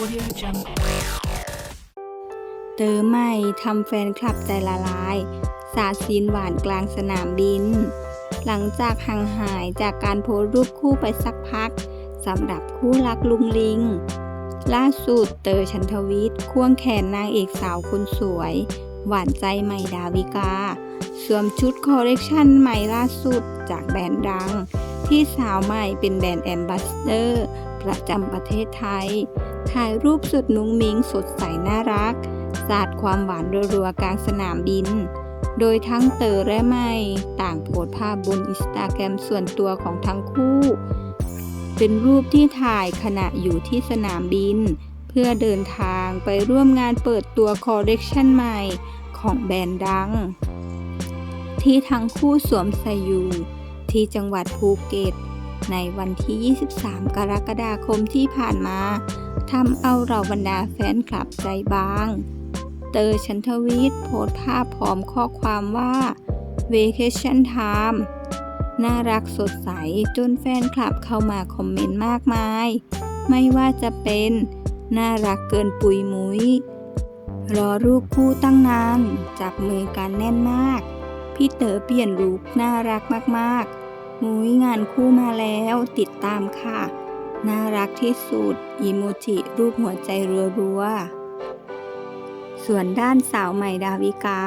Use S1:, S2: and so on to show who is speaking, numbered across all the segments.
S1: Audio Jungle.
S2: เตอใหม่ทำแฟนคลับใจละลาย สาดซีนหวานกลางสนามบิน หลังจากห่างหายจากการโพสรูปคู่ไปสักพักสำหรับคู่รักลุงลิง ล่าสุดเตอชันทวิทย์ควงแขนนางเอกสาวคนสวย หวานใจใหม่ดาวิกา สวมชุดคอลเลกชันใหม่ล่าสุดจากแบรนด์ดัง ที่สาวใหม่เป็นแบรนด์แอมบาสเดอร์ ประจำประเทศไทย ถ่ายรูปสุดนุ้งมิงสดใสน่ารัก สาดความหวานรัวๆกลางสนามบิน โดยทั้งเต๋อและไม่ ต่างโพสภาพบนอินสตาแกรมส่วนตัวของทั้งคู่ เป็นรูปที่ถ่ายขณะอยู่ที่สนามบิน เพื่อเดินทางไปร่วมงานเปิดตัวคอลเลกชันใหม่ของแบรนด์ดัง ที่ทั้งคู่สวมใส่อยู่ที่จังหวัดภูเก็ต ในวันที่ 23 กรกฎาคมที่ผ่านมาทำเอาเราบรรดาแฟนคลับใจบาง เตอร์ชันทวีตโพสภาพพร้อมข้อความว่า Vacation Time น่ารักสดใสจนแฟนคลับเข้ามาคอมเมนต์มากมาย ไม่ว่าจะเป็น น่ารักเกินปุยมุย้ยรอรูปคู่ตั้งนาน จับมือกันแน่นมาก พี่เต๋อเปลี่ยนลุคน่ารักมากๆ มุ้ยงานคู่มาแล้วติดตามค่ะ น่ารักที่สุดอีโมจิรูปหัวใจรัวๆ ส่วนด้านสาวใหม่ดาวิกา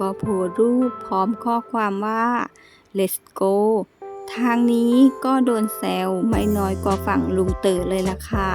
S2: ก็โพสรูปพร้อมข้อความว่า let's go ทางนี้ก็โดนแซวไม่น้อยกว่าฝั่งลุงเต๋อเลยล่ะค่ะ